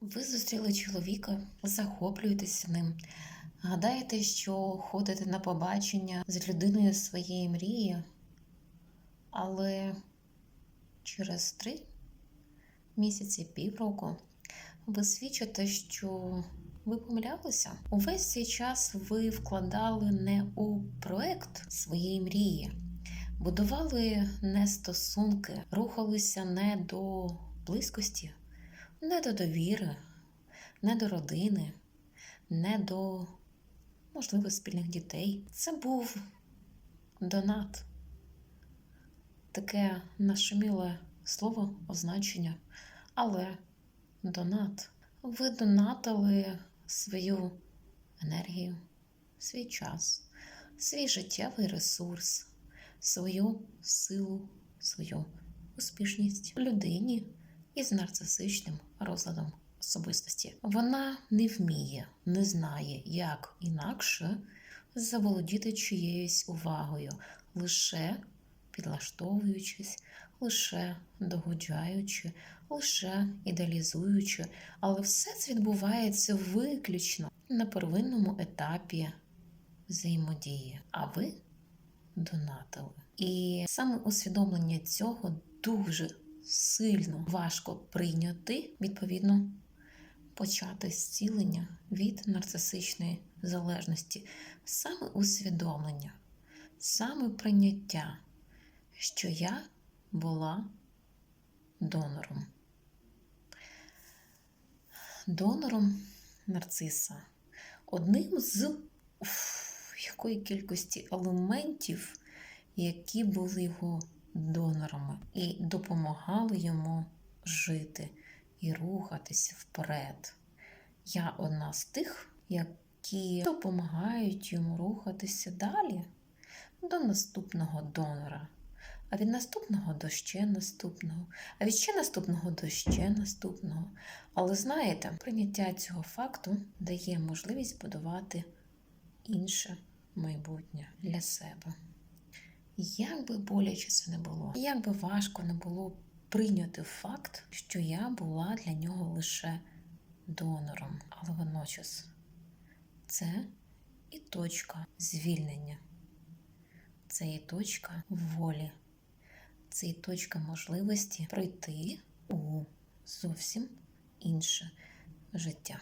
Ви зустріли чоловіка, захоплюєтеся ним. Гадаєте, що ходите на побачення з людиною своєї мрії, але через три місяці, півроку ви свідчите, що ви помилялися. Увесь цей час ви вкладали не у проект своєї мрії, будували не стосунки, рухалися не до близькості, не до довіри, не до родини, не до, можливо, спільних дітей. Це був донат. Таке нашуміле слово, означення, але донат. Ви донатили свою енергію, свій час, свій життєвий ресурс, свою силу, свою успішність людині із нарцисичним розладом особистості. Вона не вміє, не знає, як інакше заволодіти чиєюсь увагою, лише підлаштовуючись, лише догоджаючи, лише ідеалізуючи, але все це відбувається виключно на первинному етапі взаємодії. А ви донатили. І саме усвідомлення цього дуже сильно важко прийняти, відповідно, почати зцілення від нарцисичної залежності, саме усвідомлення, саме прийняття, що я була донором. Донором нарциса. Одним з уф, якої кількості елементів, які були його донорами, і допомагали йому жити і рухатися вперед. Я одна з тих, які допомагають йому рухатися далі до наступного донора. А від наступного до ще наступного, а від ще наступного до ще наступного. Але знаєте, прийняття цього факту дає можливість будувати інше майбутнє для себе. Як би боляче це не було, як би важко не було прийняти факт, що я була для нього лише донором, але водночас це і точка звільнення, це і точка волі, це і точка можливості пройти у зовсім інше життя.